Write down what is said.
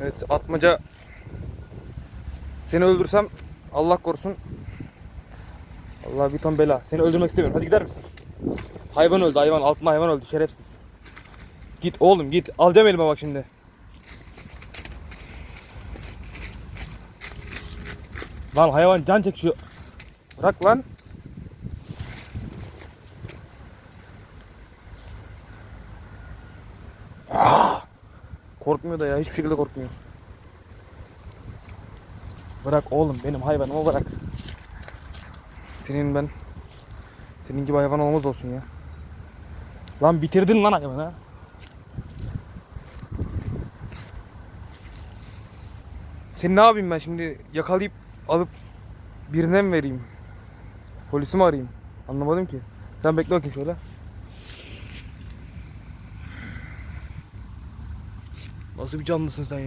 Evet atmaca seni öldürsem Allah korusun. Allah bir ton bela. Seni öldürmek istemiyorum. Hadi gider misin? Hayvan öldü hayvan. Altında hayvan öldü. Şerefsiz. Git oğlum git. Alacağım elime bak şimdi. Lan hayvan can çekiyor. Bırak lan. Korkmuyor da ya. Hiçbir şekilde korkmuyor. Bırak oğlum benim hayvanımı bırak. Senin ben senin gibi hayvan olmaz olsun ya. Lan bitirdin lan hayvanı. Seni ne yapayım ben şimdi yakalayıp alıp birine mi vereyim? Polisi mi arayayım? Anlamadım ki. Sen bekle bakayım şöyle. Nasıl bir canlısın sen ya?